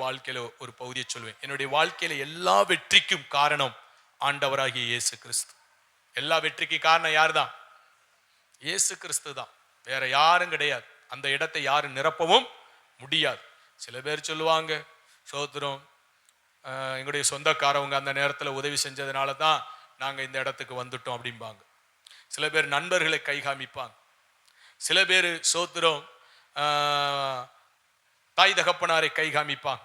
வாழ்க்கையில ஒரு பகுதியை சொல்லுவேன் என்னுடைய வாழ்க்கையில எல்லா வெற்றிக்கும் காரணம் ஆண்டவராகிய இயேசு கிறிஸ்து. எல்லா வெற்றிக்கு காரணம் யார்தான்? இயேசு கிறிஸ்து தான். வேற யாரும் கிடையாது. அந்த இடத்தை யாரும் நிரப்பவும் முடியாது. சில பேர் சொல்லுவாங்க சோத்திரம் ஆஹ், எங்களுடைய சொந்தக்காரவங்க அந்த நேரத்தில் உதவி செஞ்சதுனால தான் நாங்கள் இந்த இடத்துக்கு வந்துட்டோம் அப்படிம்பாங்க. சில பேர் நண்பர்களை கை காமிப்பாங்க சில பேர் சோத்திரம் ஆஹ், தாய் தகப்பனாரை கை காமிப்பாங்க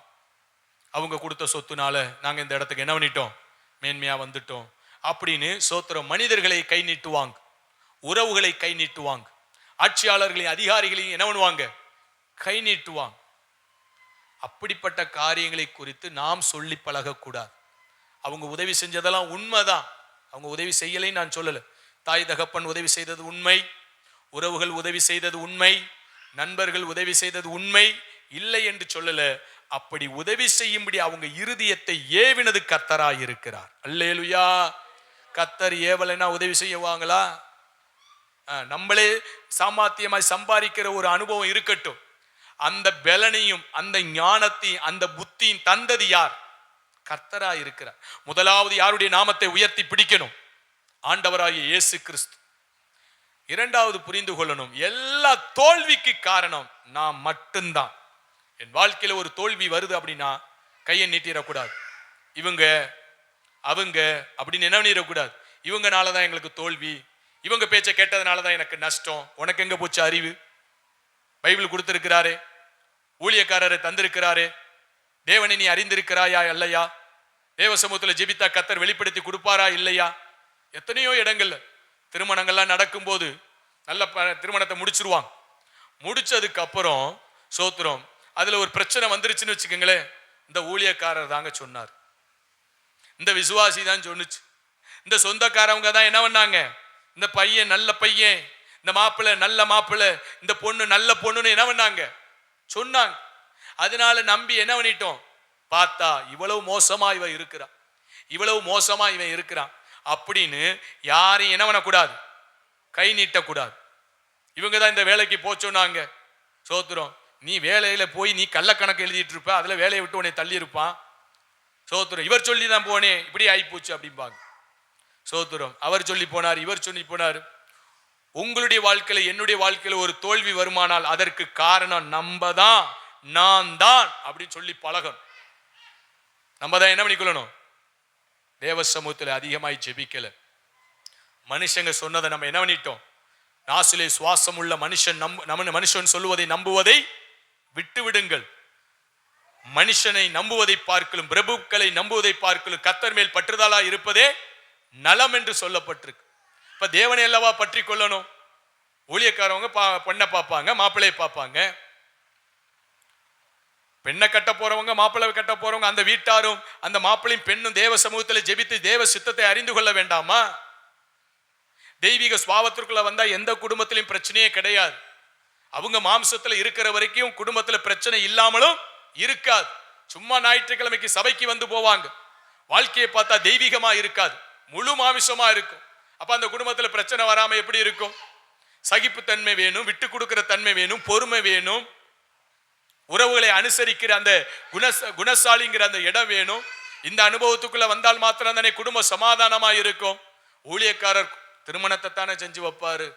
அவங்க கொடுத்த சொத்துனால நாங்கள் இந்த இடத்துக்கு என்ன பண்ணிட்டோம்? மேன்மையாக வந்துட்டோம். அப்படின்னு சோத்திரம் மனிதர்களை கை நீட்டுவாங்க. உறவுகளை கை நீட்டுவாங்க. ஆட்சியாளர்களையும் அதிகாரிகளையும் என்ன பண்ணுவாங்க? கை நீட்டுவாங்க. அப்படிப்பட்ட காரியங்களை குறித்து நாம் சொல்லி பழகக்கூடாது. அவங்க உதவி செஞ்சதெல்லாம் உண்மைதான். அவங்க உதவி செய்யலைன்னு நான் சொல்லலை. தாய் தகப்பன் உதவி செய்தது உண்மை. உறவுகள் உதவி செய்தது உண்மை. நண்பர்கள் உதவி செய்தது உண்மை. இல்லை என்று சொல்லல. அப்படி உதவி செய்யும்படி அவங்க இருதயத்தை ஏவினது கத்தராய் இருக்கிறார். அல்லேலுயா. கத்தர் ஏவலைன்னா உதவி செய்யவாங்களா நம்மளே சாமாத்தியமாய் சம்பாதிக்கிற ஒரு அனுபவம் இருக்கட்டும். அந்த பலனையும் அந்த ஞானத்தையும் அந்த புத்தியும் தந்தது யார்? கர்த்தரா இருக்கிறார். முதலாவது யாருடைய நாமத்தை உயர்த்தி பிடிக்கணும்? ஆண்டவராகிய இயேசு கிறிஸ்து. இரண்டாவது புரிந்து கொள்ளணும். எல்லா தோல்விக்கு காரணம் நான் மட்டும்தான். என் வாழ்க்கையில் ஒரு தோல்வி வருது அப்படின்னா கையை நீட்டிடக்கூடாது. இவங்க அவங்க அப்படின்னு என்ன பண்ணிடக்கூடாது இவங்கனால தான் எங்களுக்கு தோல்வி. இவங்க பேச்சை கேட்டதுனால தான் எனக்கு நஷ்டம். உனக்கு எங்கே போச்சு அறிவு? பைபிள் கொடுத்துருக்கிறாரே. ஊழியக்காரரை தந்திருக்கிறாரே. தேவனை நீ அறிந்திருக்கிறாயா இல்லையா? தேவ சமூகத்தில் ஜெபித்தா கத்தர் வெளிப்படுத்தி கொடுப்பாரா இல்லையா? எத்தனையோ இடங்கள்ல திருமணங்கள்லாம் நடக்கும்போது நல்ல ப- திருமணத்தை முடிச்சிருவாங்க. முடிச்சதுக்கு அப்புறம் சோத்திரம் அதில் ஒரு பிரச்சனை வந்துருச்சுன்னு வச்சுக்கோங்களேன். இந்த ஊழியக்காரர் தாங்க சொன்னார். இந்த விசுவாசி தான் சொன்னுச்சு. இந்த சொந்தக்காரவங்க தான் என்ன பண்ணாங்க? இந்த பையன் நல்ல பையன் இந்த மாப்பிள்ளை நல்ல மாப்பிள்ளை இந்த பொண்ணு நல்ல பொண்ணுன்னு என்ன பண்ணாங்க? சொன்னாங்க. அதனால நம்பி என்ன பண்ணிட்டோம்? பார்த்தா இவ்வளவு மோசமா இவன் இருக்கிறான். இவ்வளவு மோசமா இவன் இருக்கிறான். அப்படின்னு யாரையும் என்ன பண்ணக்கூடாது? கை நீட்டக்கூடாது. இவங்க தான் இந்த வேலைக்கு போச்சோன்னாங்க சோத்துறோம். நீ வேலையில் போய் நீ கள்ளக்கணக்கு எழுதிட்டு இருப்ப அதில் வேலையை விட்டு உன்னை தள்ளியிருப்பான். சோத்துரம் இவர் சொல்லி தான் போனேன் இப்படி ஆயிப்போச்சு அப்படிம்பாங்க. சோத்துரம் அவர் சொல்லி போனார் இவர் சொல்லி போனார். உங்களுடைய வாழ்க்கையில் என்னுடைய வாழ்க்கையில் ஒரு தோல்வி வருமானால் அதற்கு காரணம் நம்ம தான் நான் தான் அப்படின்னு சொல்லி பழகணும். நம்ம தான் என்ன பண்ணிக்கொள்ளணும்? தேவ சமூகத்தில் அதிகமாய் ஜெபிக்கல. மனுஷங்க சொன்னதை நம்ம என்ன பண்ணிட்டோம்? நாசிலே சுவாசம் உள்ள மனுஷன் நம்ப நம்ம மனுஷன் சொல்லுவதை நம்புவதை விட்டுவிடுங்கள். மனுஷனை நம்புவதை பார்க்கலும் பிரபுக்களை நம்புவதை பார்க்கலும் கத்தர் மேல் பற்றுதலா இருப்பதே நலம் என்று சொல்லப்பட்டிருக்கு. இப்ப தேவனை அல்லவா பற்றி கொள்ளணும்? ஊழியக்காரவங்க பா பொண்ணை பார்ப்பாங்க மாப்பிள்ளையை பார்ப்பாங்க. பெண்ணை கட்ட போறவங்க மாப்பிள்ளை கட்ட போறவங்க அந்த வீட்டாரும் அந்த மாப்பிள்ளையும் பெண்ணும் தேவ சமூகத்தில் ஜெபித்து தேவ சித்தத்தை அறிந்து கொள்ள வேண்டாமா? தெய்வீக சுவாபத்திற்குள்ள வந்தா எந்த குடும்பத்திலையும் பிரச்சனையே கிடையாது. அவங்க மாம்சத்தில் இருக்கிற வரைக்கும் குடும்பத்தில் பிரச்சனை இல்லாமலும் இருக்காது. சும்மா ஞாயிற்றுக்கிழமைக்கு சபைக்கு வந்து போவாங்க. வாழ்க்கையை பார்த்தா தெய்வீகமா இருக்காது. முழு மாமிசமா இருக்கும். அப்ப அந்த குடும்பத்துல பிரச்சனை வராம எப்படி இருக்கும்? சகிப்புத்தன்மை வேணும் விட்டு கொடுக்கிற தன்மை வேணும் பொறுமை வேணும். உறவுகளை அனுசரிக்கிற அந்த குண குணசாலிங்கிற அந்த இடம் வேணும். இந்த அனுபவத்துக்குள்ள வந்தால் மாத்திரம் தானே குடும்பம் சமாதானமா இருக்கும். ஊழியக்காரர் திருமணத்தை தானே செஞ்சு வைப்பாரு.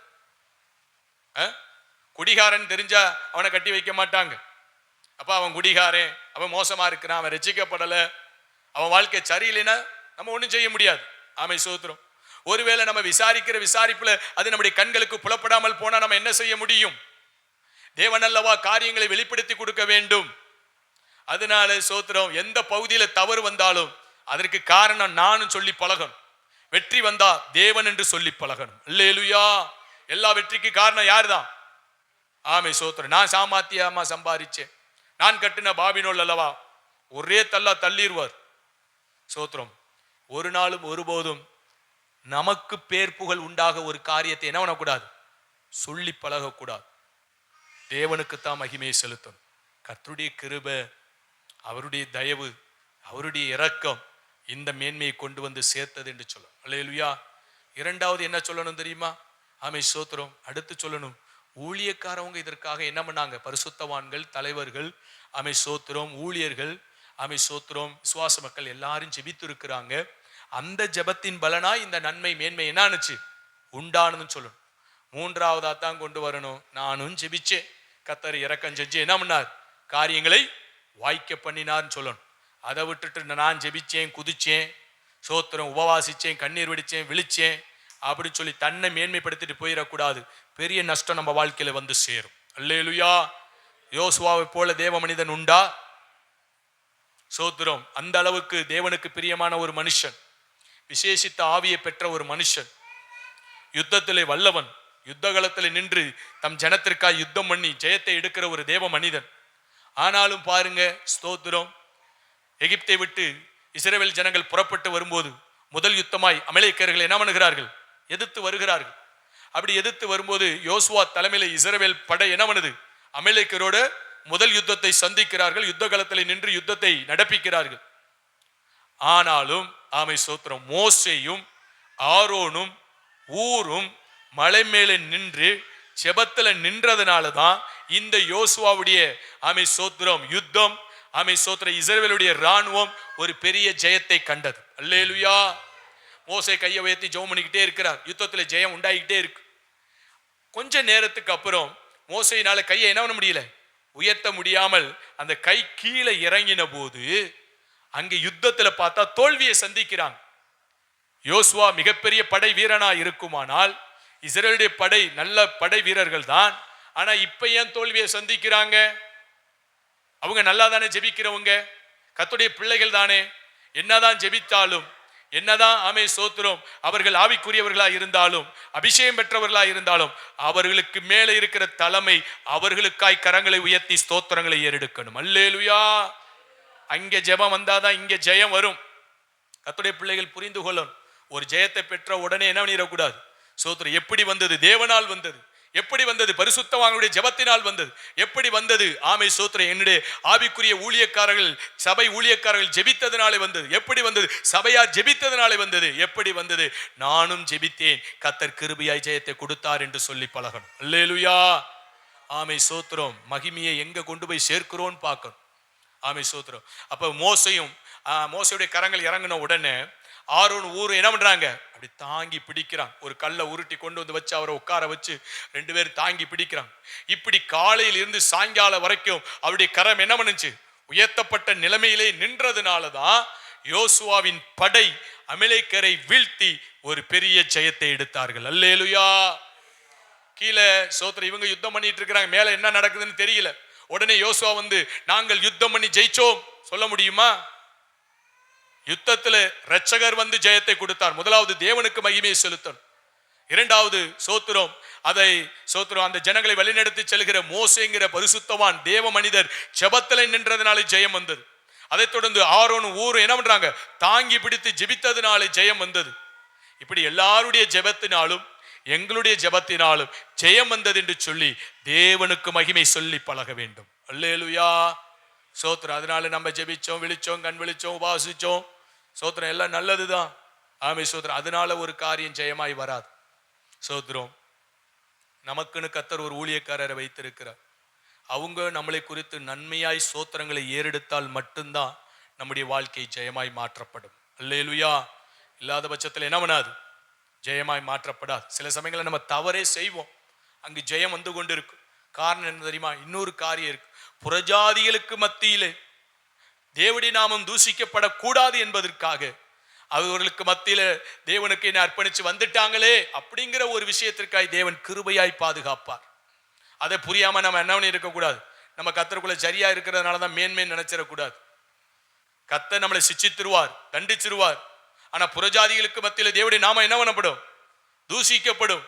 குடிகாரன் தெரிஞ்சா அவனை கட்டி வைக்க மாட்டாங்க. அப்போ அவன் குடிகாரன் அவன் மோசமாக இருக்கிறான் அவன் ரசிக்கப்படலை. அவன் வாழ்க்கை சரியில்லைன்னா நம்ம ஒன்றும் செய்ய முடியாது. ஆமை சோத்திரம். ஒருவேளை நம்ம விசாரிக்கிற விசாரிப்பில் அது நம்முடைய கண்களுக்கு புலப்படாமல் போனால் நம்ம என்ன செய்ய முடியும்? தேவன் அல்லவா காரியங்களை வெளிப்படுத்தி கொடுக்க வேண்டும். அதனால சோத்திரம் எந்த பகுதியில் தவறு வந்தாலும் அதற்கு காரணம் நானும் சொல்லி பழகணும். வெற்றி வந்தா தேவன் என்று சொல்லி பழகணும். இல்லையா எல்லா வெற்றிக்கு காரணம் யாருதான்? ஆமை சோத்திரம் நான் சாமாத்தியமா சம்பாதிச்சேன். நான் கட்டின பாபினோல் அல்லவா? ஒரே தள்ளா தள்ளிடுவார். சோத்திரம் ஒரு நாளும் ஒருபோதும் நமக்கு பேர் புகழ் உண்டாக ஒரு காரியத்தை என்ன பண்ணக்கூடாது? சொல்லி பழகக்கூடாது. தேவனுக்குத்தான் மகிமையை செலுத்தணும் கர்த்தருடைய கிருப அவருடைய தயவு அவருடைய இரக்கம் இந்த மேன்மையை கொண்டு வந்து சேர்த்தது என்று சொல்லும் அல்லையா இரண்டாவது என்ன சொல்லணும் தெரியுமா? ஆமை சோத்திரம் அடுத்து சொல்லணும். ஊழியக்காரவங்க இதற்காக என்ன பண்ணாங்க? பரிசுத்தவான்கள் தலைவர்கள் அமை சோத்திரம் ஊழியர்கள் அமை சோத்திரம் விசுவாச மக்கள் எல்லாரும் ஜெபித்து இருக்கிறாங்க அந்த ஜெபத்தின் பலனா இந்த நன்மை மேன்மை என்னான்னுச்சு உண்டானதுன்னு சொல்லணும். மூன்றாவதா தான் கொண்டு வரணும். நானும் ஜெபிச்சேன். கத்தர் இறக்கம் செஞ்சு என்ன பண்ணார்? காரியங்களை வாய்க்க பண்ணினார்னு சொல்லணும். அதை விட்டுட்டு நான் ஜெபிச்சேன் குதிச்சேன் சோத்திரம் உபவாசிச்சேன் கண்ணீர் வெடிச்சேன் விழிச்சேன். அப்படின்னு சொல்லி தன்னை மேன்மைப்படுத்திட்டு போயிடக்கூடாது. பெரிய நஷ்டம் நம்ம வாழ்க்கையில வந்து சேரும். அல்லேலுயா. யோசுவாவை போல தேவ மனிதன் உண்டா? சோத்திரம் அந்த அளவுக்கு தேவனுக்கு பிரியமான ஒரு மனுஷன் விசேஷித்த ஆவியை பெற்ற ஒரு மனுஷன் யுத்தத்திலே வல்லவன் யுத்த காலத்தில் நின்று தம் ஜனத்திற்காக யுத்தம் பண்ணி ஜெயத்தை எடுக்கிற ஒரு தேவ மனிதன். ஆனாலும் பாருங்க ஸ்தோத்திரம் எகிப்தை விட்டு இஸ்ரவேல் ஜனங்கள் புறப்பட்டு வரும்போது முதல் யுத்தமாய் அமலேக்கர்கள் என்ன பண்ணுகிறார்கள்? எதிர்த்து வருகிறார்கள். அப்படி எதிர்த்து வரும்போது யோசுவா தலைமையில இஸ்ரவேல் படை என்ன பண்ணுது? முதல் யுத்தத்தை சந்திக்கிறார்கள். யுத்த காலத்தில் நின்று யுத்தத்தை நடப்பிக்கிறார்கள். ஆனாலும் ஆமை சோத்திரம் மோசையும் ஆரோனும் ஊரும் மலை மேலே நின்று செபத்துல நின்றதுனால தான் இந்த யோசுவாவுடைய ஆமை சோத்திரம் யுத்தம் ஆமை சோத்திர இஸ்ரேலுடைய ராணுவம் ஒரு பெரிய ஜெயத்தை கண்டது. அல்லேலுயா! மோசை கையை உயர்த்தி ஜெபம் பண்ணிக்கிட்டே இருக்கிறார். யுத்தத்தில் ஜெயம் உண்டாகிக்கிட்டே இருக்கு. கொஞ்ச நேரத்துக்கு அப்புறம் மோசையினால கையை என்ன பண்ண முடியல? உயர்த்த முடியாமல் அந்த கை கீழே இறங்கின போது அங்கே யுத்தத்தில் பார்த்தா தோல்வியை சந்திக்கிறாங்க. யோசுவா மிகப்பெரிய படை வீரனா இருக்குமானால் இஸ்ரேலுடைய படை நல்ல படை வீரர்கள் தான். ஆனா இப்ப ஏன் தோல்வியை சந்திக்கிறாங்க? அவங்க நல்லா தானே ஜெபிக்கிறவங்க? கத்துடைய பிள்ளைகள் தானே. என்னதான் ஜெபித்தாலும் என்னதான் ஆமே சோத்திரம் அவர்கள் ஆவிக்குரியவர்களாக இருந்தாலும் அபிஷேகம் பெற்றவர்களாக இருந்தாலும் அவர்களுக்கு மேலே இருக்கிற தலைமை அவர்களுக்காய் கரங்களை உயர்த்தி ஸ்தோத்திரங்களை ஏறெடுக்கணும். அல்லேலுயா! அங்கே ஜெபம் வந்தாதான் இங்கே ஜெயம் வரும். கத்துடைய பிள்ளைகள் புரிந்து கொள்ளணும். ஒரு ஜெயத்தை பெற்ற உடனே என்ன பண்ணிடக்கூடாது? சோத்திரம் எப்படி வந்தது? தேவனால் வந்தது. எப்படி வந்தது? பரிசுத்தவானுடைய ஜெபத்தினால் வந்தது. எப்படி வந்தது? ஆமை சோத்திரம். என்னுடைய ஆவிக்குரிய ஊழியக்காரர்கள் சபை ஊழியக்காரர்கள் ஜெபித்ததினாலே வந்தது. எப்படி வந்தது? சபையார் ஜெபித்ததினாலே வந்தது. எப்படி வந்தது? நானும் ஜெபித்தேன். கத்தர் கிருபியாய் ஜெயத்தை கொடுத்தார் என்று சொல்லி பழகணும். அல்லேலுயா. ஆமை சோத்திரம். மகிமையை எங்க கொண்டு போய் சேர்க்கிறோன்னு பார்க்கணும். ஆமை சோத்திரம். அப்போ மோசையும் மோசையுடைய கரங்கள் இறங்கின உடனே ஆரோன் ஊர் என்ன பண்றாங்க? அப்படி தாங்கி பிடிக்கிறான். ஒரு கல்லை உருட்டி கொண்டு வந்து வச்சு அவரை உட்கார வச்சு ரெண்டு பேரும் தாங்கி பிடிக்கிறான். இப்படி காலையில் இருந்து சாயங்காலம் வரைக்கும் அவருடைய கரம் என்ன பண்ணுச்சு? உயர்த்தப்பட்ட நிலைமையிலே நின்றதுனால தான் யோசுவாவின் படை அமிலைக்கரை வீழ்த்தி ஒரு பெரிய ஜெயத்தை எடுத்தார்கள். அல்லேலுயா! கீழே சோத்திர இவங்க யுத்தம் பண்ணிட்டு இருக்கிறாங்க. மேலே என்ன நடக்குதுன்னு தெரியல. உடனே யோசுவா வந்து நாங்கள் யுத்தம் பண்ணி ஜெயிச்சோம். சொல்ல முடியுமா? யுத்தத்துல ரட்சகர் வந்து ஜெயத்தை கொடுத்தார். முதலாவது தேவனுக்கு மகிமையை செலுத்தணும். இரண்டாவது சோத்திரம் அதை சோத்திரம் அந்த ஜனங்களை வழிநடத்தி செல்கிற மோசைங்கிற பரிசுத்தவான் தேவ மனிதர் ஜெபத்துல நின்றதுனாலே ஜெயம் வந்தது. அதைத் தொடர்ந்து ஆரோன் ஊரும் என்ன பண்றாங்க? தாங்கி பிடித்து ஜெபித்ததுனாலே ஜெயம் வந்தது. இப்படி எல்லாருடைய ஜெபத்தினாலும் எங்களுடைய ஜெபத்தினாலும் ஜெயம் வந்தது என்று சொல்லி தேவனுக்கு மகிமை சொல்லி பழக வேண்டும். அல்லேலுயா. சோத்திரம் அதனால நம்ம ஜெபிச்சோம் விழிச்சோம் கண் விழிச்சோம் உபாசிச்சோம். சோத்திரம் எல்லாம் நல்லது தான் ஆமை சோத்திரம். அதனால ஒரு காரியம் ஜெயமாய் வராது. சோத்திரம் நமக்குன்னு கத்தர் ஒரு ஊழியக்காரரை வைத்திருக்கிறார். அவங்க நம்மளை குறித்து நன்மையாய் சோத்திரங்களை ஏறெடுத்தால் மட்டும்தான் நம்முடைய வாழ்க்கை ஜெயமாய் மாற்றப்படும். அல்லேலுயா. இல்லாத பட்சத்தில் என்ன பண்ணாது? ஜெயமாய் மாற்றப்படாது. சில சமயங்களில் நம்ம தவறே செய்வோம். அங்கு ஜெயம் வந்து கொண்டு இருக்கும் காரணம் என்ன தெரியுமா? இன்னொரு காரியம் இருக்கு. புறஜாதிகளுக்கு மத்தியிலே தேவடி நாமம் தூசிக்கப்படக்கூடாது என்பதற்காக. அவர்களுக்கு மத்தியில தேவனுக்கு என்னை அர்ப்பணிச்சு வந்துட்டாங்களே அப்படிங்கிற ஒரு விஷயத்திற்காய் தேவன் கிருபையாய் பாதுகாப்பார். அதை புரியாம நம்ம என்ன பண்ணி இருக்கக்கூடாது. நம்ம கத்தருக்குள்ள சரியா இருக்கிறதுனால தான் மேன்மேன் நினைச்சிடக்கூடாது. கத்த நம்மளை சிச்சித்திருவார் தண்டிச்சிருவார். ஆனா புறஜாதிகளுக்கு மத்தியில தேவடி நாம என்ன பண்ணப்படும்? தூசிக்கப்படும்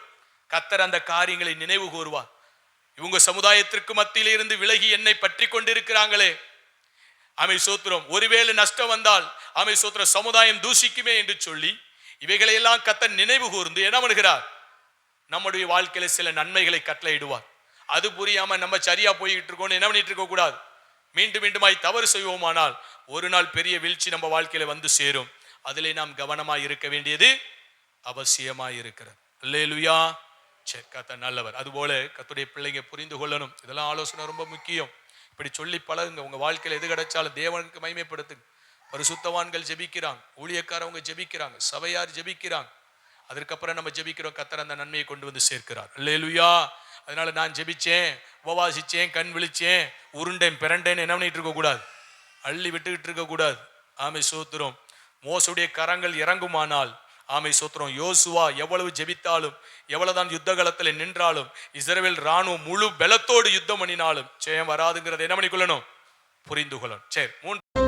கத்தர் அந்த காரியங்களை நினைவு கூறுவார். இவங்க சமுதாயத்திற்கு மத்தியில் இருந்து விலகி என்னை பற்றி கொண்டிருக்கிறாங்களே அமை சோத்திரம் ஒருவேளை நஷ்டம் வந்தால் அமை சோத்திரம் சமுதாயம் தூசிக்குமே என்று சொல்லி இவைகளையெல்லாம் கத்த நினைவு கூர்ந்து என்ன பண்ணுகிறார்? நம்முடைய வாழ்க்கையில சில நன்மைகளை கட்டளையிடுவார். அது புரியாம நம்ம சரியா போய்கிட்டு இருக்கோம்னு என்ன பண்ணிட்டு இருக்க கூடாது? மீண்டும் மீண்டுமாய் தவறு செய்வோமானால் ஒரு நாள் பெரிய வீழ்ச்சி நம்ம வாழ்க்கையில வந்து சேரும். அதிலே நாம் கவனமாக இருக்க வேண்டியது அவசியமாக இருக்கிறது. அல்லேலுயா. சரி கத்த நல்லவர். அதுபோல கத்துடைய பிள்ளைங்க புரிந்து கொள்ளணும். இதெல்லாம் ஆலோசனை ரொம்ப முக்கியம். இப்படி சொல்லி பழகுங்க. உங்கள் வாழ்க்கையில் எது கிடைச்சாலும் தேவனுக்கு மகிமைப்படுத்துங்க. பரிசுத்தவான்கள் ஜெபிக்கிறாங்க. ஊழியக்காரவங்க ஜெபிக்கிறாங்க. சபையார் ஜெபிக்கிறாங்க. அதற்கப்புறம் நம்ம ஜெபிக்கிறோம். கத்தர் அந்த நன்மையை கொண்டு வந்து சேர்க்கிறார். அல்லேலுயா. அதனால நான் ஜெபிச்சேன் உபவாசிச்சேன் கண் விழிச்சேன் உருண்டேன் பிறண்டேன்னு என்ன பண்ணிட்டு இருக்கக்கூடாது அள்ளி விட்டுக்கிட்டு இருக்கக்கூடாது ஆமை சோத்திரம். மோசுடைய கரங்கள் இறங்குமானால் ஆமை சோத்திரம். யோசுவா எவ்வளவு ஜெபித்தாலும் எவ்வளவுதான் யுத்த காலத்தில் நின்றாலும் இஸ்ரேல் ராணுவம் முழு பலத்தோடு யுத்தம் பண்ணினாலும் ஜெயம் வராதுங்கிறத என்ன பண்ணிக்கொள்ளணும்? புரிந்து கொள்ளணும். சரி மூன்று